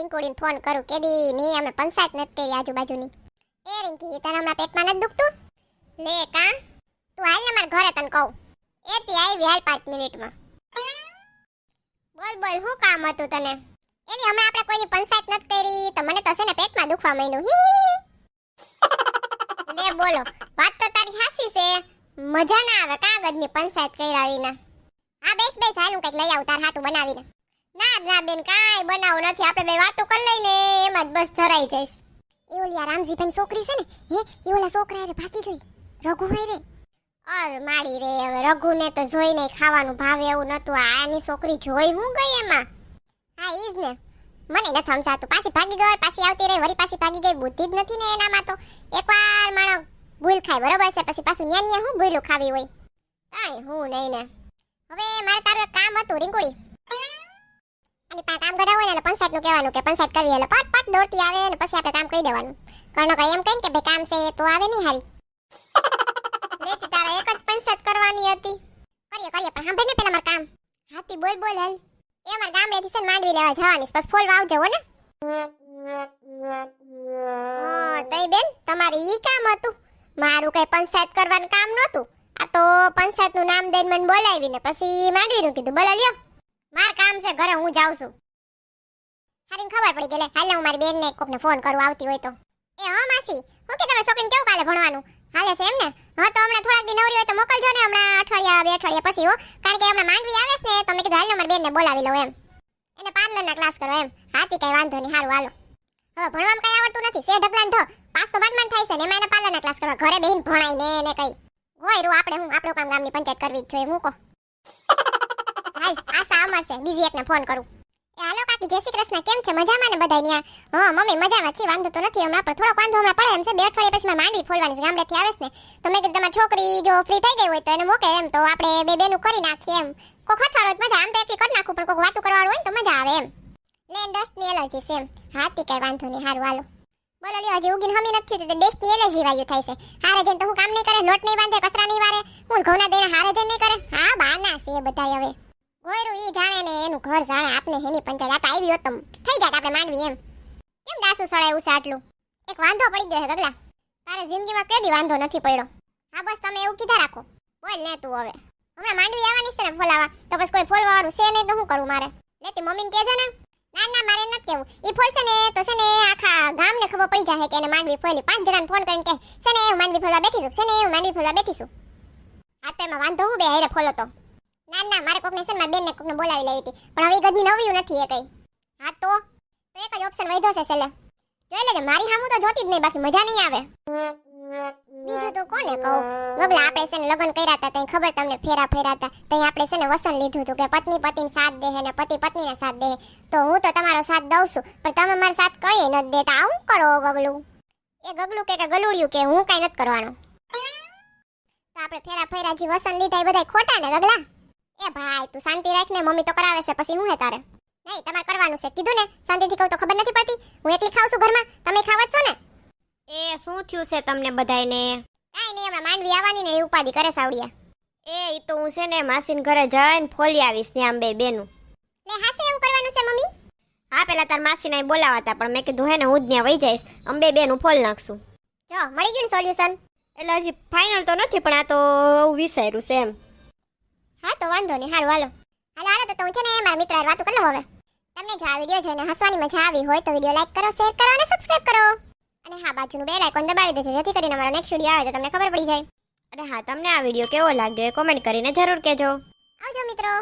રિંકુડીને phone કરું. કેદી ની અમે પંચાયત નથી કરી આજુબાજુની. એ રિંકી, તને હમણાં પેટમાં નથી દુખતું? લે કા તું હાલ ને મારા ઘરે તને કહું. એતી આવી હાલ પાંચ મિનિટમાં. બોલ બોલ, શું કામ હતું તને? એની હમણાં આપણે કોઈની પંચાયત નથી કરી, તો મને તો છે ને પેટમાં દુખવા માંડ્યું. લે, બોલો. વાત તો તારી હાસી છે. મજા ના આવે કાગળની પંચાયત કર્યા વિના હા, બેસ બેસ, હાલ હું લઈ આવું તાર હાટું બનાવીને. ના ના બેન, કાંઈ બનાવું નથી. આપણે બે વાતો કરી લઈને એમાં જ બસ ધરાઈ જઈશ. એ ઓલી આ રામજીભાઈ છોકરી છે ને, હે એ ઓલા છોકરા રે ભાગી ગઈ. રઘુ હોય રે અર માડી રે, હવે રઘુને તો જોઈને ખાવાનું ભાવે એવું નતું આની છોકરી જોઈ હું ગઈ એમાં? હા ઈ જ ને. મને નથી સમજાતું. પાછી ભાગી ગઈ પાછી આવતી રહી, વળી પાછી ભાગી ગઈ. બુદ્ધિ જ નથી ને એનામાં તો. એકવાર માણો ભૂલ ખાય, બરોબર છે? પછી પાછું ન્યા ન્યા હું ભૂલું ખાવી હોય? કાંઈ હું નહીં ને. હવે મારે તારું એક કામ હતું રીંગુડી અને પા કામ કરાવવું હોય ને પંચાયતનું કહેવાનું કે પંચાયત કરી એટલે પટ પટ દોડતી આવે અને પછી આપણે કામ કરી દેવાનું. કર્ણો કઈ એમ કહીને કે ભાઈ કામ છે તો આવે નહીં હારી. લેતી તારા એક જ પંચાયત કરવાની હતી. કરીએ કરીએ પણ સાંભળે ને પેલા મારું કામ. હાથી બોલ બોલ હાલ. એ અમારા ગામડેથી છે ને માંડવી લેવા જવાની બસ ફોલ વાવજો હો ને. હા, તઈ બેન તમારે ઈ કામ હતું. મારું કઈ પંચાયત કરવાનું કામ નહોતું. આ તો પંચાયતનું નામ દઈને મને બોલાવીને પછી માંડવીનું કીધું. બોલો લ્યો. માર કામ છે, ઘરે હું જાઉં છું. હારીને ખબર પડી ગઈ હાલે હું મારી બેનને કોકને ફોન કરું આવતી હોય તો. એ, હા, માસી, હું કે તમે છોકરીને કેવું કાલે ભણવાનું? હાલે છે એમ ને? હા, તો હમણાં થોડાક દિન નવરી હોય તો મોકલજો ને, હમણાં અઠવાડિયા, બે અઠવાડિયા પછી, હો. કારણ કે હમણાં માંડવી આવે છે ને, તો મેં કીધું, હાલ, મારી બેનને બોલાવી લઉં એમ. એને પાર્લરના ક્લાસ કરો એમ. હાથી કઈ વાંધો નહીં, હારું, હાલો. હવે ભણવામાં કઈ આવડતું નથી, સે ઢગલાન ઢો. પાસ તો માંડ થાય છે ને, એમાં એને પાર્લરના ક્લાસ કરવા. ઘરે બેહીને ભણાય ને એને કઈ. હોય રૂ, આપણે હું, આપણું કામ ગામની પંચાયત કરવી જ જોઈએ મૂકો બીજી એકને ફોન કરું. એ હાલો કાકી, જય શ્રી કૃષ્ણ, કેમ છે? મજામાં ને બધા ન્યા? હા, મમ્મી, મજામાં છે વાંધો તો નથી. હમણાં પણ થોડો વાંધો હમણાં પડે એમ છે. બે અઠવાડિયા પછી મારે માંડવી ફોલવાની ગામડેથી આવે છે ને. તો મેં કીધું, તમારી છોકરી જો ફ્રી થઈ ગઈ હોય તો એને મોકે એમ. તો આપણે બે બેનું કરી નાખીએ એમ. કોક હથવારો જ મજા આમ તો એકલી કરી નાખું, પણ કોક વાતું કરવાનું હોય ને તો મજા આવે એમ. લેન ડસ્ટની એલર્જી છે એમ. હાથી કઈ વાંધો નહીં, હારું, હાલો. બોલો, લ્યો, હજી ઉગીને હમી નથી થતી ડસ્ટની એલર્જી વાયુ થાય છે. હારે જઈને તો હું કામ નહીં કરે લોટ નહીં બાંધે કચરા નહીં વારે. હું ઘઉંના દઈને હારે જઈને નહીં કરે. હા, બાના છે એ બધાય હવે. ગોયરું ઈ જાણે ને એનું ઘર જાણે આપને હેની પંચાયત આવી હોત થઈ જાત આપણે માંડવી એમ. કેમ ડાસુ સળાય ઉસા આટલું? એક વાંધો પડી ગયો હે ગગલા. તારે જિંદગીમાં કેદી વાંધો નથી પડ્યો? હા બસ તમે એવું કીધા રાખો. બોલ ને તું હવે. હમણાં માંડવી આવવાની છે ને ફોલાવા. તો બસ કોઈ ફોલવા વાળું છે નહીં તો શું કરું મારે? લેતી મમ્મીને કહેજો ને. ના ના, મારે નથી કેવું. ઈ ફોલશે ને તો છે ને આખા ગામને ખબર પડી જાય કે એને માંડવી ફોલી. પાંચ જણાને ફોન કરીને કહે, છે ને હું માંડવી ફોલવા બેઠી છું, છે ને હું માંડવી ફોલવા બેઠી છું. હા, તો વાંધો હું બે હારે ફોલો તો? ના ના, મારે કોકને છે ને, મારી બેનને બોલાવી લેવી હતી. પણ હવે ઈ ગદની નવ્યું નથી એ કઈ. હા, તો? તો એક જ ઓપ્શન વધ્યો છે, છેલ્લે. જોઈ લેજે, મારી સામું તો જોતી જ નહીં, બાકી મજા નહીં આવે. બીજું તો કોને કહું? ગગલા આપણે છે ને લગ્ન કર્યા હતા, તઈ ખબર તમને, ફેરા ફેરા હતા. તઈ આપણે છે ને વસન લીધું હતું કે પત્ની પતિને સાથ દે ને પતિ પત્નીને સાથ દે તો હું તો તમારો સાથ દઉં છું, પણ તમે મારો સાથ કઈ નથી દેતા. આવું કરો ગગલું? એ ગગલું કે ગલુડિયું કે હું કઈ નથી કરવાનું? તો આપણે ફેરા ફેરા જે વસન લીધા એ બધા ખોટા ને ગગલા? એ ભાઈ તું શાંતિ રાખ ને મમ્મી તો કરાવે છે પછી હું હે તારે? નહીં તમારે કરવાનું છે. કીધું ને શાંતિથી કહું તો ખબર નથી પડતી. હું એકલી ખાઉં છું ઘરમાં. તમે ખાવા છો ને? એ શું થયું છે તમને બધાયને? કાઈ નહીં હમણાં માંડવી આવવાની ને એ ઉપાધિ કરે સાવડિયા. એ ઈ તો હું છે ને માસીન ઘરે જઈને ફોલી આવીશ ત્યાં બે બેનું. લે હાસે એવું કરવાનું છે મમ્મી? હા પેલા તાર માસીને અહીં બોલાવાતા પણ મેં કીધું હે ને હું જ ત્યાં વહી જઈશ. અંબે બેનું ફોલ નાખશું. જો મળી ગયું સોલ્યુશન એટલે હજી ફાઇનલ તો નથી પણ આ તો વિચાર્યું છે એમ. હા, તો વાંધો નહીં. હારું, હાલો. હાલો હાલો, તો હું છે ને મારા મિત્ર વાતો કરી લઉં હવે. તમને જો આ વીડિયો જોઈને હસવાની મજા આવી હોય, તો વીડિયો લાઈક કરો શેર કરો અને સબસ્ક્રાઇબ કરો. અને હા, બાજુનું બેલ આઇકોન દબાવી દેજો, જેથી કરીને મારો નેક્સ્ટ વીડિયો આવે તો તમને ખબર પડી જાય. અને હા, તમને આ વીડિયો કેવો લાગ્યો એ કોમેન્ટ કરીને જરૂર કહેજો. આવજો મિત્રો.